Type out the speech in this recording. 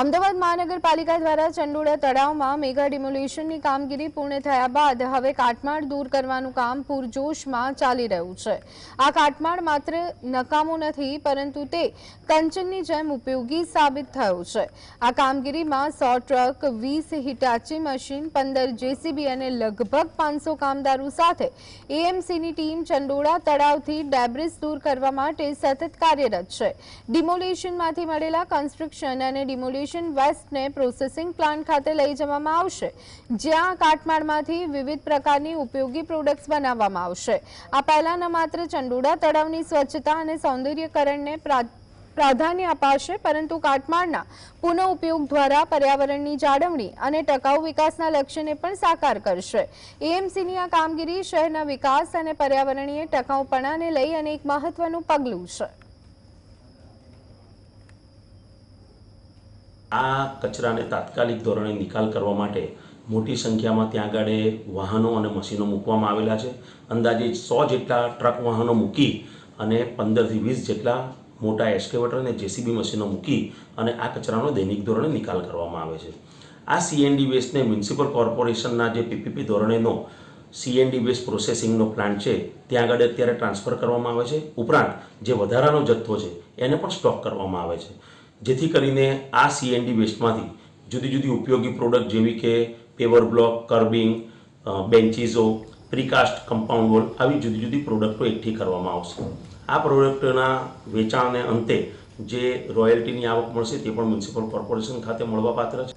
અમદાવાદ મહાનગરપાલિકા દ્વારા ચંડોળા તળાવમાં મેગા ડિમોલિશનની કામગીરી પૂર્ણ થયા બાદ હવે કાટમાળ દૂર કરવાનું કામ પૂરજોશમાં ચાલી રહ્યું છે. આ કાટમાળ માત્ર નકામું નથી, પરંતુ તે કંચનની જેમ ઉપયોગી સાબિત થયું છે. આ કામગીરીમાં સો ટ્રક, વીસ હિટાચી મશીન, પંદર જેસીબી અને લગભગ પાંચસો કામદારો સાથે એએમસીની ટીમ ચંડોળા તળાવથી ડેબ્રિસ દૂર કરવા માટે સતત કાર્યરત છે. ડિમોલેશનમાંથી મળેલા કન્સ્ટ્રક્શન અને ડિમોલિશન વેસ્ટને પ્રોસેસિંગ પ્લાન્ટ ખાતે લઈ જવામાં આવશે, જ્યાં કાટમાળમાંથી વિવિધ પ્રકારની ઉપયોગી પ્રોડક્ટ્સ બનાવવામાં આવશે. આ પહેલાંના માત્ર ચંડોળા તળાવની સ્વચ્છતા અને સૌંદર્યકરણને પ્રાધાન્ય અપાશે, પરંતુ કાટમાળના પુનઃ ઉપયોગ દ્વારા પર્યાવરણની જાળવણી અને ટકાઉ વિકાસના લક્ષ્યને પણ સાકાર કરશે. એએમસીની આ કામગીરી શહેરના વિકાસ અને પર્યાવરણીય ટકાઉપણાને લઈ અને એક મહત્વનું પગલું છે. આ કચરાને તાત્કાલિક ધોરણે નિકાલ કરવા માટે મોટી સંખ્યામાં ત્યાં આગળ વાહનો અને મશીનો મૂકવામાં આવેલા છે. અંદાજે સો જેટલા ટ્રક વાહનો મૂકી અને પંદરથી વીસ જેટલા મોટા એસ્કેવેટર અને જેસીબી મશીનો મૂકી અને આ કચરાનો દૈનિક ધોરણે નિકાલ કરવામાં આવે છે. આ સીએનડી વેસ્ટને મ્યુનિસિપલ કોર્પોરેશનના જે પીપીપી ધોરણેનો સીએનડી વેસ્ટ પ્રોસેસિંગનો પ્લાન્ટ છે, ત્યાં આગળ અત્યારે ટ્રાન્સફર કરવામાં આવે છે. ઉપરાંત જે વધારાનો જથ્થો છે, એને પણ સ્ટોક કરવામાં આવે છે. જેથી કરીને આ સીએનડી વેસ્ટમાંથી જુદી જુદી ઉપયોગી પ્રોડક્ટ જેવી કે પેવર બ્લોક કર્બિંગ બેન્ચીઝો પ્રીકાસ્ટ કમ્પાઉન્ડ વોલ આવી જુદી જુદી પ્રોડક્ટો એકઠી કરવામાં આવશે. આ પ્રોડક્ટના વેચાણને અંતે જે રોયલ્ટીની આવક મળશે તે પણ મ્યુનિસિપલ કોર્પોરેશન ખાતે મળવાપાત્ર છે.